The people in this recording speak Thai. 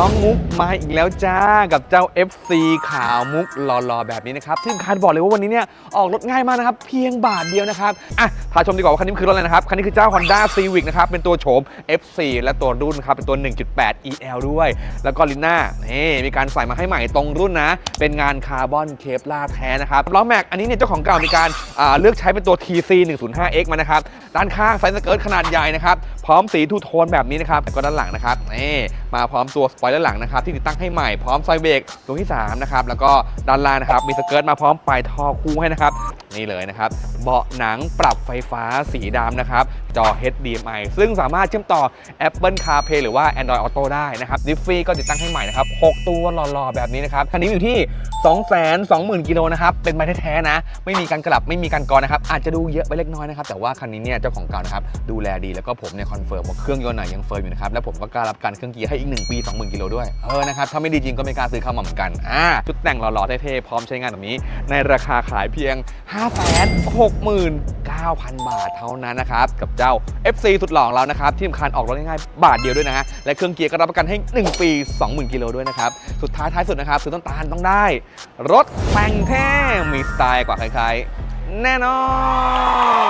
น้องมุกมาอีกแล้วจ้ากับเจ้า FC ขาวมุกหล่อๆแบบนี้นะครับที่สำคัญบอกเลยว่าวันนี้เนี่ยออกรถง่ายมากนะครับ เพียงบาทเดียวนะครับอะพาชมดีกว่าว่าคันนี้คือรถอะไรนะครับ คันนี้คือเจ้า Honda Civic นะครับ เป็นตัวโฉม F4 และตัวรุ่นนะครับ เป็นตัว 1.8 EL ด้วย แล้วก็ลิน่านี่มีการใส่มาให้ใหม่ตรงรุ่นนะ เป็นงานคาร์บอนเคปลาแท้นะครับล้อแม็กอันนี้เนี่ยเจ้าของเก่ามีการเลือกใช้เป็นตัว TC 105X มานะครับด้านข้างไซส์สเกิร์ตขนาดใหญ่นะครับ พร้อมสีทูโทนแบบนี้นะครับแล้วก็ด้านหลังนะครับนี่มาพร้อมตัวสปอยเลอร์หลังนะครับ ที่ติดตั้งให้ใหม่พร้อมไฟเบรกตัวที่3นะครับแล้วก็ด้านล่างนะครับมีสเกิร์ตมาพร้อมปลายท่อคู่ให้นะครับนี่เลยนะครับเบาะหนังปรับไฟฟ้าสีดำนะครับ จอ HDMI ซึ่งสามารถเชื่อมต่อ Apple CarPlay หรือว่า Android Auto ได้นะครับดิฟฟี่ก็ติดตั้งให้ใหม่นะครับ 6 ตัวหล่อๆ แบบนี้นะครับ คันนี้อยู่ที่ 220,000 กิโลนะครับ เป็นไม้แท้ๆนะ ไม่มีการกลับ ไม่มีการกรอนนะครับ อาจจะดูเยอะไปเล็กน้อยนะครับ แต่ว่าคันนี้เนี่ยเจ้าของเก่านะครับ ดูแลดี แล้วก็ผมเนี่ยคอนเฟิร์มว่าเครื่องยนต์หนะยังเฟิร์มอยู่นะครับ และผมก็กล้ารับการเครื่องเกียร์ให้อีก 1 ปี 20,000 กิโลด้วย เออ นะครับ ถ้าไม่ดีจริงก็ไม่กล้าซื้อเข้ามาเหมือนกัน อ่า ชุดแต่งหล่อๆ เท่ๆ พร้อมใช้งานแบบนี้ ในราคาขายเพียง 9,000 บาทเท่านั้นนะครับ กับเจ้า FC สุดหล่อของเรานะครับ ที่สำคัญออกรถง่ายๆ บาทเดียวด้วยนะฮะ และเครื่องเกียร์ก็รับประกันให้ 1 ปี 20,000 กิโลด้วยนะครับ สุดท้ายท้ายสุดนะครับซื้อต้นตาลต้องได้ รถแต่งแท้มีสไตล์กว่าใครๆ แน่นอน